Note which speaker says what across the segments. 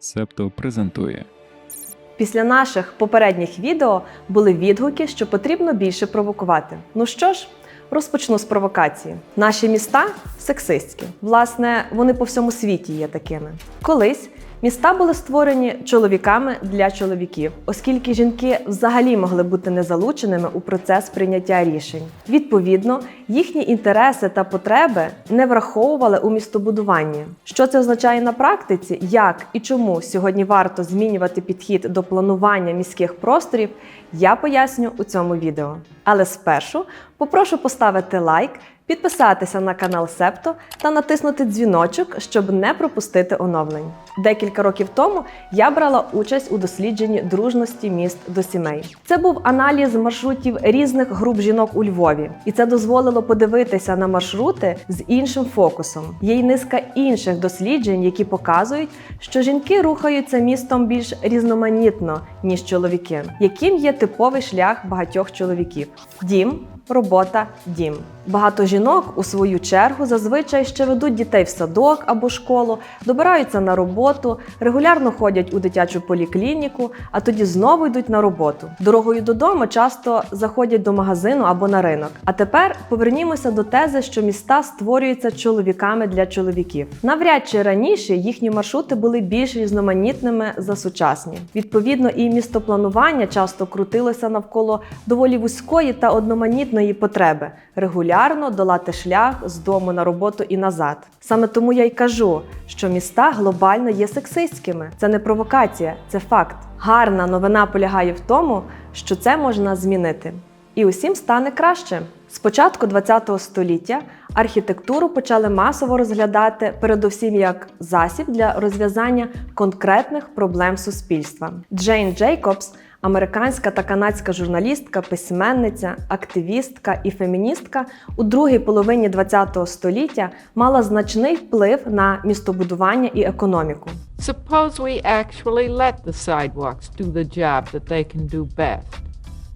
Speaker 1: Септо презентує.
Speaker 2: Після наших попередніх відео були відгуки, що потрібно більше провокувати. Ну що ж, розпочну з провокації. Наші міста сексистські. Власне, вони по всьому світі є такими. Колись міста були створені чоловіками для чоловіків, оскільки жінки взагалі могли бути незалученими у процес прийняття рішень. Відповідно, їхні інтереси та потреби не враховували у містобудуванні. Що це означає на практиці? Як і чому сьогодні варто змінювати підхід до планування міських просторів, я поясню у цьому відео. Але спершу попрошу поставити лайк, підписатися на канал Септо та натиснути дзвіночок, щоб не пропустити оновлень. Декілька років тому я брала участь у дослідженні дружності міст до сімей. Це був аналіз маршрутів різних груп жінок у Львові, і це дозволило подивитися на маршрути з іншим фокусом. Є й низка інших досліджень, які показують, що жінки рухаються містом більш різноманітно ніж чоловіки, яким є типовий шлях багатьох чоловіків: дім, робота, дім. Багато жінок у свою чергу зазвичай ще ведуть дітей в садок або школу, добираються на роботу, регулярно ходять у дитячу поліклініку, а тоді знову йдуть на роботу. Дорогою додому часто заходять до магазину або на ринок. А тепер повернімося до тези, що міста створюються чоловіками для чоловіків. Навряд чи раніше їхні маршрути були більш різноманітними за сучасні. Відповідно, і містопланування часто крутилося навколо доволі вузької та одноманітної потреби регулярно долати шлях з дому на роботу і назад. Саме тому я й кажу, що міста глобально є сексистськими. Це не провокація, це факт. Гарна новина полягає в тому, що це можна змінити. І усім стане краще. З початку ХХ століття архітектуру почали масово розглядати передусім як засіб для розв'язання конкретних проблем суспільства. Джейн Джейкобс, американська та канадська журналістка, письменниця, активістка і феміністка, у другій половині ХХ століття мала значний вплив на містобудування і економіку.
Speaker 3: Suppose we actually let the sidewalks do the job that they can do best.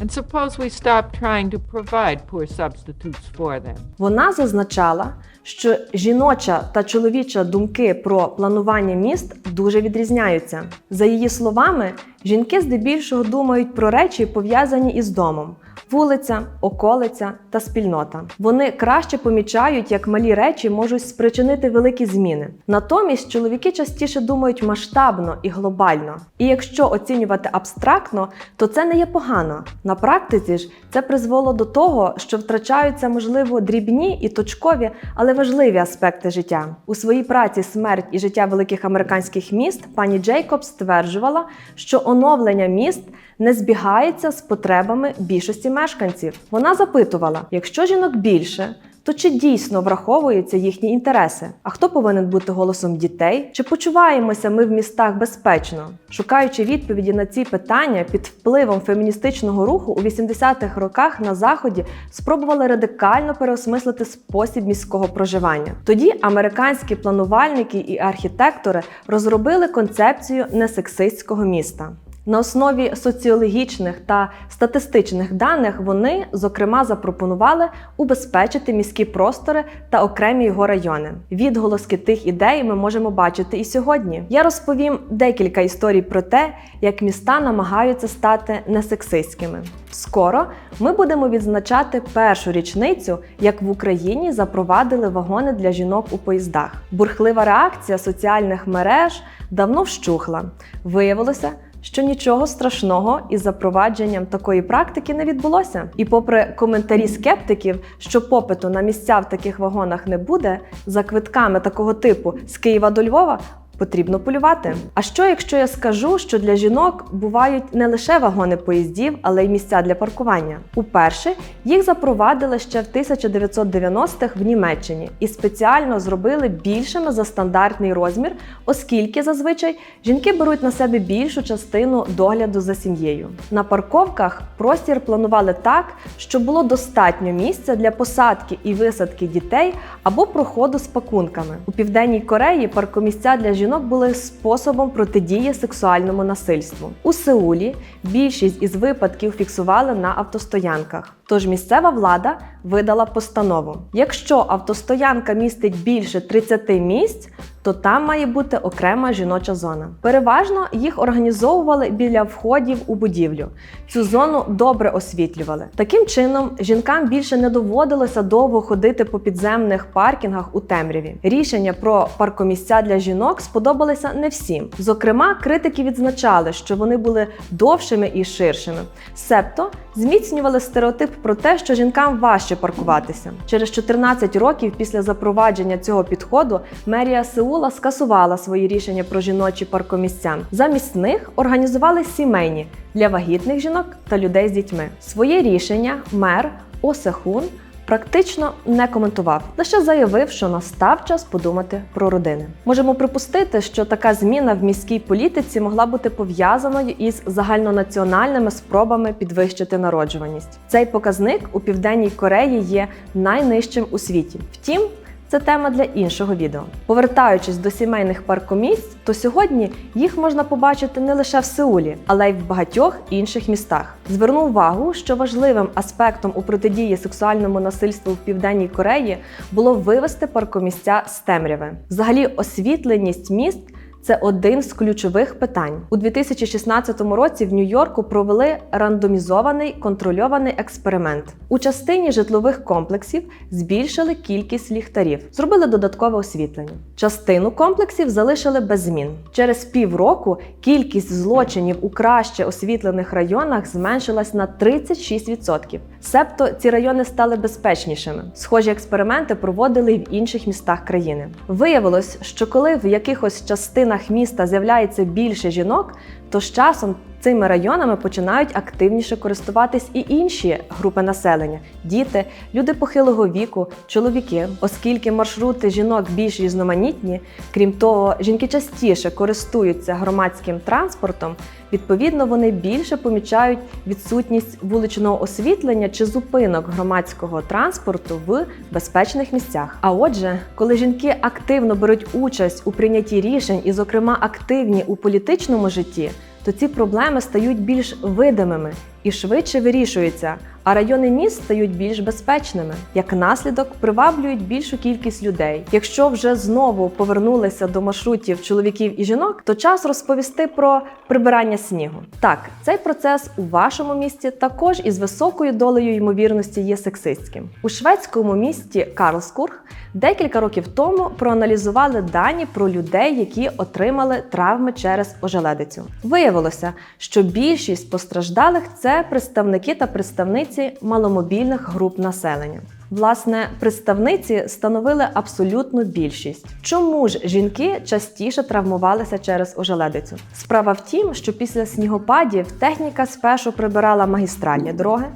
Speaker 3: And suppose we stop trying to provide poor substitutes for them.
Speaker 2: Вона зазначала, що жіноча та чоловіча думки про планування міст дуже відрізняються. За її словами, жінки здебільшого думають про речі, пов'язані із домом. Вулиця, околиця та спільнота. Вони краще помічають, як малі речі можуть спричинити великі зміни. Натомість чоловіки частіше думають масштабно і глобально. І якщо оцінювати абстрактно, то це не є погано. На практиці ж це призвело до того, що втрачаються, можливо, дрібні і точкові, але важливі аспекти життя. У своїй праці Смерть і життя великих американських міст пані Джейкобс стверджувала, що оновлення міст не збігається з потребами більшості мешканців. Вона запитувала: якщо жінок більше, то чи дійсно враховуються їхні інтереси? А хто повинен бути голосом дітей? Чи почуваємося ми в містах безпечно? Шукаючи відповіді на ці питання під впливом феміністичного руху у 80-х роках на заході спробували радикально переосмислити спосіб міського проживання. Тоді американські планувальники і архітектори розробили концепцію несексистського міста. На основі соціологічних та статистичних даних вони, зокрема, запропонували убезпечити міські простори та окремі його райони. Відголоски тих ідей ми можемо бачити і сьогодні. Я розповім декілька історій про те, як міста намагаються стати несексистськими. Скоро ми будемо відзначати першу річницю, як в Україні запровадили вагони для жінок у поїздах. Бурхлива реакція соціальних мереж давно вщухла. Виявилося, що нічого страшного із запровадженням такої практики не відбулося. І попри коментарі скептиків, що попиту на місця в таких вагонах не буде, за квитками такого типу з Києва до Львова. Потрібно полювати. А що, якщо я скажу, що для жінок бувають не лише вагони поїздів, але й місця для паркування? Уперше їх запровадили ще в 1990-х в Німеччині і спеціально зробили більшими за стандартний розмір, оскільки зазвичай жінки беруть на себе більшу частину догляду за сім'єю. На парковках простір планували так, щоб було достатньо місця для посадки і висадки дітей або проходу з пакунками. У південній Кореї паркомісця для жінок були способом протидії сексуальному насильству. У Сеулі більшість із випадків фіксували на автостоянках. Тож місцева влада видала постанову: якщо автостоянка містить більше 30 місць, то там має бути окрема жіноча зона. Переважно їх організовували біля входів у будівлю. Цю зону добре освітлювали. Таким чином, жінкам більше не доводилося довго ходити по підземних паркінгах у темряві. Рішення про паркомісця для жінок сподобалися не всім. Зокрема, критики відзначали, що вони були довшими і ширшими. Себто зміцнювали стереотип про те, що жінкам важче паркуватися. Через 14 років після запровадження цього підходу мерія Сеула скасувала свої рішення про жіночі паркомісця. Замість них організували сімейні для вагітних жінок та людей з дітьми. Своє рішення мер Осехун практично не коментував, лише заявив, що настав час подумати про родини. Можемо припустити, що така зміна в міській політиці могла бути пов'язаною із загальнонаціональними спробами підвищити народжуваність. Цей показник у південній Кореї є найнижчим у світі. Втім. Це тема для іншого відео. Повертаючись до сімейних паркомісць, то сьогодні їх можна побачити не лише в Сеулі, але й в багатьох інших містах. Зверну увагу, що важливим аспектом у протидії сексуальному насильству в південній Кореї було вивести паркомісця з темряви. Взагалі, освітленість міст. Це один з ключових питань. У 2016 році в Нью-Йорку провели рандомізований контрольований експеримент. У частині житлових комплексів збільшили кількість ліхтарів, зробили додаткове освітлення. Частину комплексів залишили без змін. Через півроку кількість злочинів у краще освітлених районах зменшилась на 36%. Себто ці райони стали безпечнішими. Схожі експерименти проводили і в інших містах країни. Виявилось, що коли в якихось частинах міста з'являється більше жінок, то з часом цими районами починають активніше користуватись і інші групи населення: діти, люди похилого віку, чоловіки, оскільки маршрути жінок більш різноманітні, крім того, жінки частіше користуються громадським транспортом. Відповідно, вони більше помічають відсутність вуличного освітлення чи зупинок громадського транспорту в безпечних місцях. А отже, коли жінки активно беруть участь у прийнятті рішень і, зокрема, активні у політичному житті, то ці проблеми стають більш видимими і швидше вирішуються, а райони міст стають більш безпечними. Як наслідок, приваблюють більшу кількість людей. Якщо вже знову повернулися до маршрутів чоловіків і жінок, то час розповісти про прибирання снігу. Так, цей процес у вашому місті також із високою долею ймовірності є сексистським. У шведському місті Карлскург декілька років тому проаналізували дані про людей, які отримали травми через ожеледицю. Виявилося, що більшість постраждалих це представники та представниці маломобільних груп населення. Власне, представниці становили абсолютну більшість. Чому ж жінки частіше травмувалися через ожеледицю? Справа в тім, що після снігопадів техніка спершу прибирала магістральні дороги,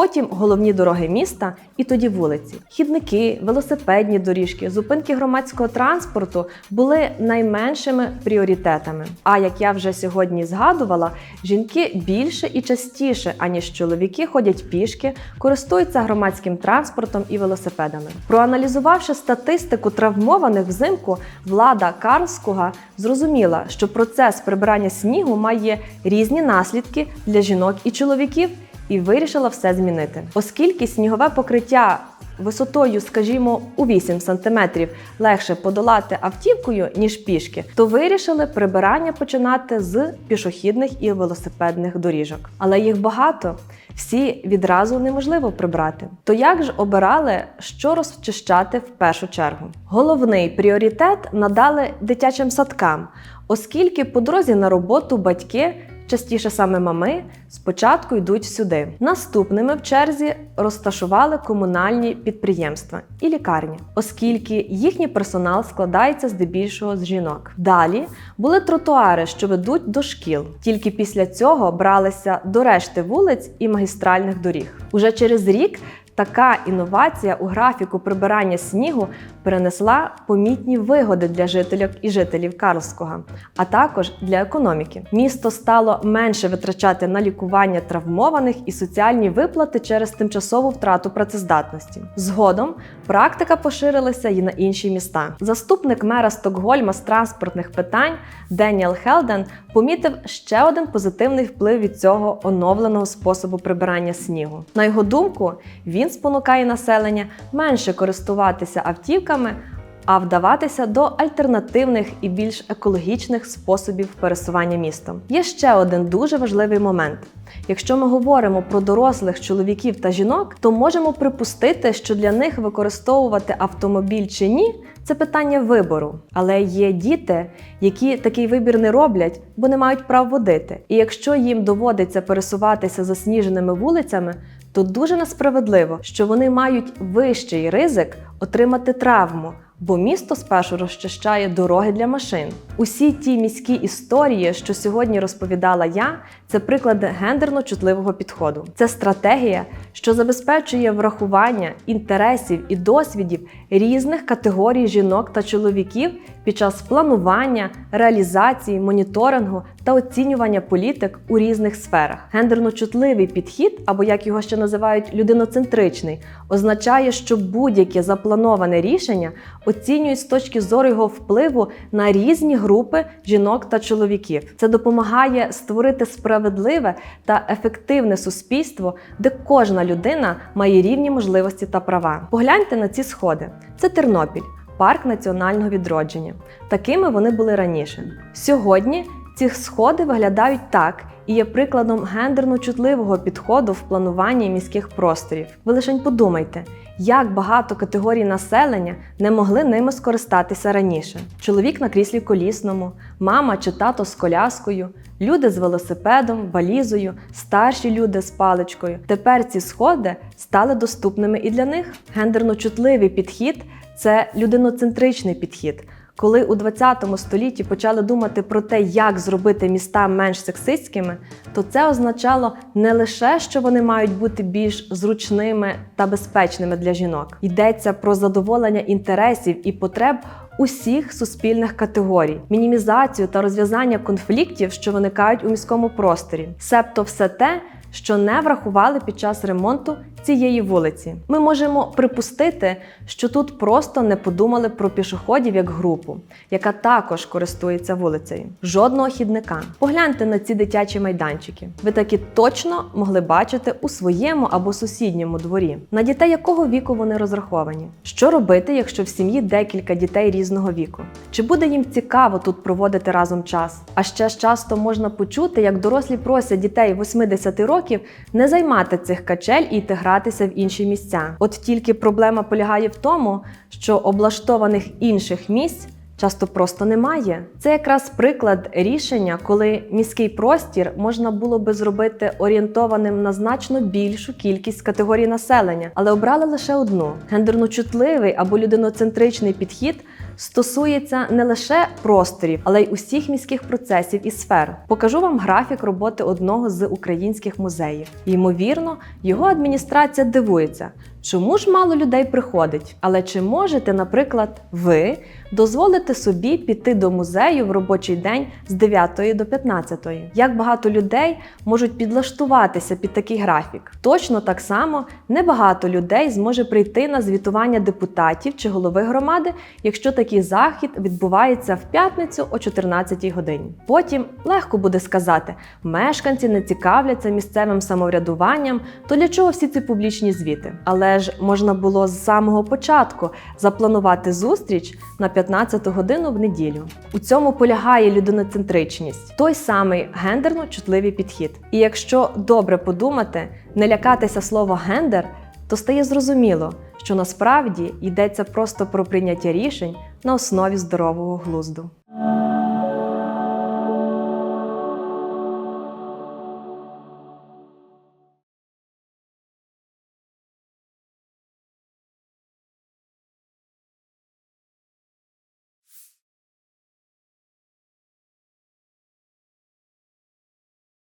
Speaker 2: потім головні дороги міста і тоді вулиці. Хідники, велосипедні доріжки, зупинки громадського транспорту були найменшими пріоритетами. А як я вже сьогодні згадувала, жінки більше і частіше, аніж чоловіки, ходять пішки, користуються громадським транспортом і велосипедами. Проаналізувавши статистику травмованих взимку, влада Карлскуга зрозуміла, що процес прибирання снігу має різні наслідки для жінок і чоловіків, і вирішила все змінити, оскільки снігове покриття. Висотою, скажімо, у 8 см легше подолати автівкою, ніж пішки, то вирішили прибирання починати з пішохідних і велосипедних доріжок. Але їх багато, всі відразу неможливо прибрати. То як ж обирали, що розчищати в першу чергу? Головний пріоритет надали дитячим садкам, оскільки по дорозі на роботу батьки частіше саме мами, спочатку йдуть сюди. Наступними в черзі розташували комунальні підприємства і лікарні, оскільки їхній персонал складається здебільшого з жінок. Далі були тротуари, що ведуть до шкіл. Тільки після цього бралися до решти вулиць і магістральних доріг. Уже через рік Така інновація у графіку прибирання снігу принесла помітні вигоди для жителів і жителів Карлського, а також для економіки. Місто стало менше витрачати на лікування травмованих і соціальні виплати через тимчасову втрату працездатності. Згодом практика поширилася і на інші міста. Заступник мера Стокгольма з транспортних питань Деніел Хелден помітив ще один позитивний вплив від цього оновленого способу прибирання снігу. На його думку, він спонукає населення менше користуватися автівками. А вдаватися до альтернативних і більш екологічних способів пересування містом. Є ще один дуже важливий момент. Якщо ми говоримо про дорослих чоловіків та жінок, то можемо припустити, що для них використовувати автомобіль чи ні це питання вибору. Але є діти, які такий вибір не роблять, бо не мають прав водити. І якщо їм доводиться пересуватися засніженими вулицями, то дуже несправедливо, що вони мають вищий ризик отримати травму. Бо місто спершу розчищає дороги для машин. Усі ті міські історії, що сьогодні розповідала я, це приклади гендерно чутливого підходу. Це стратегія, що забезпечує врахування інтересів і досвідів різних категорій жінок та чоловіків під час планування, реалізації, моніторингу та оцінювання політик у різних сферах. Гендерно чутливий підхід, або як його ще називають людиноцентричний, означає, що будь-яке заплановане рішення оцінюють з точки зору його впливу на різні групи жінок та чоловіків. Це допомагає створити справедливе та ефективне суспільство, де кожна людина має рівні можливості та права. Погляньте на ці сходи: це Тернопіль, парк національного відродження. Такими вони були раніше. Сьогодні ці сходи виглядають так. І є прикладом гендерно чутливого підходу в плануванні міських просторів. Ви лишень подумайте, як багато категорій населення не могли ними скористатися раніше: чоловік на кріслі колісному, мама чи тато з коляскою, люди з велосипедом, валізою, старші люди з паличкою. Тепер ці сходи стали доступними і для них. Гендерно чутливий підхід це людиноцентричний підхід. Коли у 20 столітті почали думати про те, як зробити міста менш сексистськими, то це означало не лише, що вони мають бути більш зручними та безпечними для жінок. Йдеться про задоволення інтересів і потреб усіх суспільних категорій, мінімізацію та розв'язання конфліктів, що виникають у міському просторі, себто все те, що не врахували під час ремонту цієї вулиці. Ми можемо припустити, що тут просто не подумали про пішоходів як групу, яка також користується вулицею. Жодного хідника. Погляньте на ці дитячі майданчики. Ви такі точно могли бачити у своєму або сусідньому дворі. На дітей якого віку вони розраховані? Що робити, якщо в сім'ї декілька дітей різного віку? Чи буде їм цікаво тут проводити разом час? А ще ж часто можна почути, як дорослі просять дітей 80 років не займати цих качель і йти гратися в інші місця. От тільки проблема полягає в тому, що облаштованих інших місць. Часто просто немає. Це якраз приклад рішення, коли міський простір можна було би зробити орієнтованим на значно більшу кількість категорій населення, але обрали лише одну. Гендерно чутливий або людиноцентричний підхід стосується не лише просторів, але й усіх міських процесів і сфер. Покажу вам графік роботи одного з українських музеїв. Ймовірно, його адміністрація дивується, чому ж мало людей приходить. Але чи можете, наприклад, ви дозволити собі піти до музею в робочий день з 9 до 15? Як багато людей можуть підлаштуватися під такий графік? Точно так само небагато людей зможе прийти на звітування депутатів чи голови громади, якщо такий захід відбувається в п'ятницю о 14 годині. Потім легко буде сказати, мешканці не цікавляться місцевим самоврядуванням, то для чого всі ці публічні звіти? Але ж можна було з самого початку запланувати зустріч на 15 годину в неділю. У цьому полягає людиноцентричність, той самий гендерно чутливий підхід. І якщо добре подумати, не лякатися слова гендер, то стає зрозуміло, що насправді йдеться просто про прийняття рішень на основі здорового глузду.